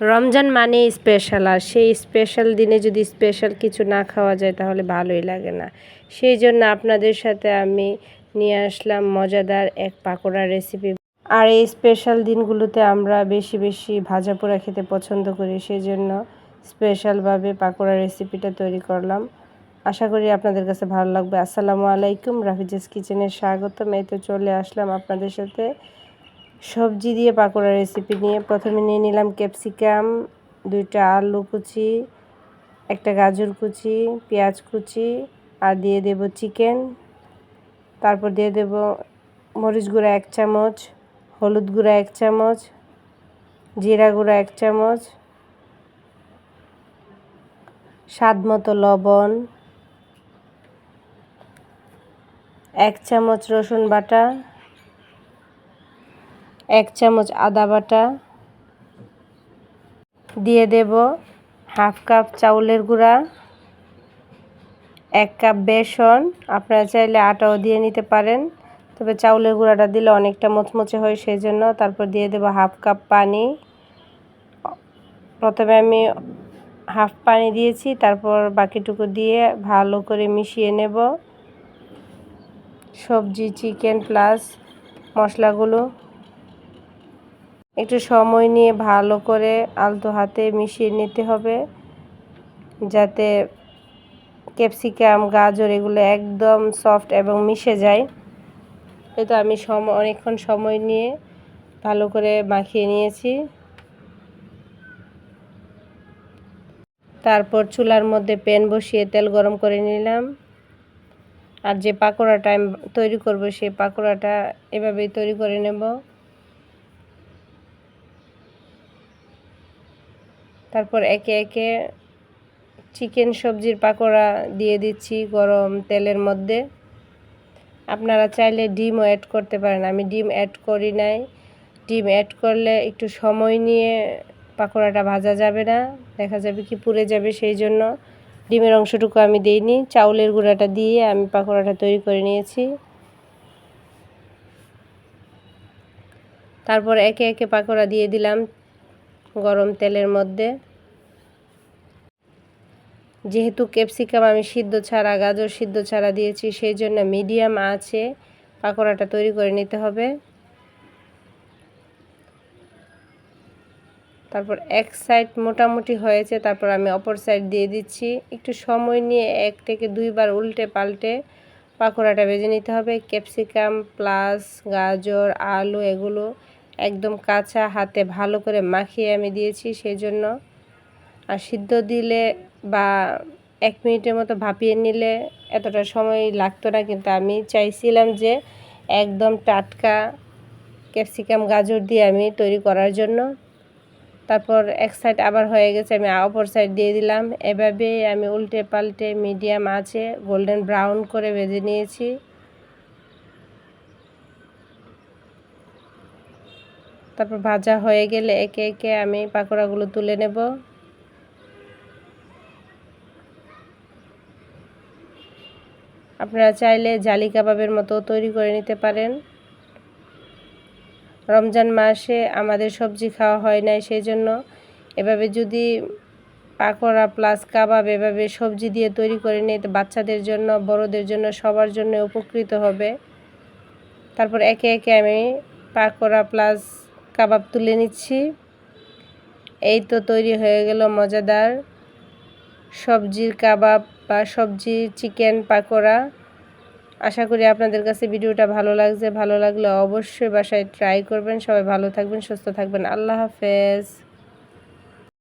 রমজান মানে স্পেশাল আর সেই স্পেশাল দিনে যদি স্পেশাল কিছু না খাওয়া যায় তাহলে ভালোই লাগে না। সেই জন্য আপনাদের সাথে আমি নিয়ে আসলাম মজাদার এক পাকোড়া রেসিপি আর এই স্পেশাল দিনগুলোতে আমরা বেশি বেশি ভাজা পোড়া খেতে পছন্দ করি সেই জন্য স্পেশালভাবে পাকোড়া রেসিপিটা তৈরি করলাম। আশা করি আপনাদের কাছে ভালো লাগবে। আসসালামু আলাইকুম, রাফিজাস কিচেনে স্বাগতম। এই তো চলে আসলাম আপনাদের সাথে। সবজি দিয়ে পাকোড়া রেসিপি নিয়ে প্রথমে নিয়ে নিলাম ক্যাপসিকাম দুইটা আলু কুচি, একটা গাজর কুচি, পেঁয়াজ কুচি আর দিয়ে দেব চিকেন তারপর দিয়ে দেব মরিচ গুঁড়া এক চামচ, হলুদ গুঁড়া এক চামচ, জিরা গুঁড়া এক চামচ, স্বাদ মতো লবণ, এক চামচ রসুন বাটা এক চামচ আদা বাটা দিয়ে দেব হাফ কাপ চাউলের গুঁড়া, এক কাপ বেসন, আপনারা চাইলে আটাও দিয়ে নিতে পারেন। তবে চাউলের গুঁড়াটা দিলে অনেকটা মচমচে হয় সেই জন্য তারপর দিয়ে দেব হাফ কাপ পানি। প্রথমে আমি হাফ পানি দিয়েছি, তারপর বাকিটুকু দিয়ে ভালো করে মিশিয়ে নেব। সবজি, চিকেন প্লাস মশলাগুলো একটু সময় নিয়ে ভালো করে আলতো হাতে মিশিয়ে নিতে হবে, যাতে ক্যাপসিকাম, গাজর এগুলো একদম সফট এবং মিশে যায়। তো আমি সময় অনেকক্ষণ সময় নিয়ে ভালো করে মাখিয়ে নিয়েছি। তারপর চুলার মধ্যে প্যান বসিয়ে তেল গরম করে নিলাম। আর যে পাকোড়াটা আমি তৈরি করব, সেই পাকোড়াটা এভাবেই তৈরি করে নেব। তারপর একে একে চিকেন সবজির পাকোড়া দিয়ে দিচ্ছি গরম তেলের মধ্যে। আপনারা চাইলে ডিমও অ্যাড করতে পারেন। আমি ডিম অ্যাড করি নাই। ডিম অ্যাড করলে একটু সময় নিয়ে পাকোড়াটা ভাজা যাবে না। দেখা যাবে কি পুড়ে যাবে সেই জন্য। ডিমের অংশটুকু আমি দিইনি। চাউলের গুঁড়াটা দিয়ে আমি পাকোড়াটা তৈরি করে নিয়েছি। তারপর একে একে পাকোড়া দিয়ে দিলাম। গরম তেলের মধ্যে। যেহেতু ক্যাপসিকাম আমি সিদ্ধ ছাড়া, গাজর সিদ্ধ ছাড়া দিয়েছি, সেই জন্য মিডিয়াম আছে। পাকোড়াটা তৈরি করে নিতে হবে। তারপর এক সাইড মোটামুটি হয়েছে, তারপর আমি অপর সাইড দিয়ে দিচ্ছি। একটু সময় নিয়ে এক থেকে দুইবার উল্টে পাল্টে পাকোড়াটা ভেজে নিতে হবে। ক্যাপসিকাম প্লাস গাজর, আলু, এগুলো একদম কাঁচা হাতে ভালো করে মাখিয়ে আমি দিয়েছি সেই জন্য আর সিদ্ধ দিলে বা এক মিনিটের মতো ভাপিয়ে নিলে এতটা সময় লাগতো না, কিন্তু আমি চাইছিলাম যে একদম টাটকা ক্যাপসিকাম গাজর দিয়ে আমি তৈরি করার জন্য। তারপর এক সাইড আবার হয়ে গেছে, আমি অপর সাইড দিয়ে দিলাম। এভাবেই আমি উল্টে পাল্টে মিডিয়াম আছে গোল্ডেন ব্রাউন করে ভেজে নিয়েছি। তারপর ভাজা হয়ে গেলে একে একে আমি পাকোড়াগুলো তুলে নেব। আপনারা চাইলে জালি কাবাবের মতো তৈরি করে নিতে পারেন। রমজান মাসে আমাদের সবজি খাওয়া হয় নাই সেই জন্য এভাবে যদি পাকোড়া প্লাস কাবাব এভাবে সবজি দিয়ে তৈরি করে নিয়ে বাচ্চাদের জন্য, বড়দের জন্য সবার জন্য উপকৃত হবে। তারপর একে একে আমি পাকোড়া প্লাস কাবাব তুলে নিচ্ছি। এই তো তৈরি হয়ে গেল মজাদার সবজির কাবাব বা সবজি চিকেন পাকোড়া। আশা করি আপনাদের কাছে ভিডিওটা ভালো লাগছে। ভালো লাগলে অবশ্যই বাসায় ট্রাই করবেন। সবাই ভালো থাকবেন, সুস্থ থাকবেন। আল্লাহ হাফেজ।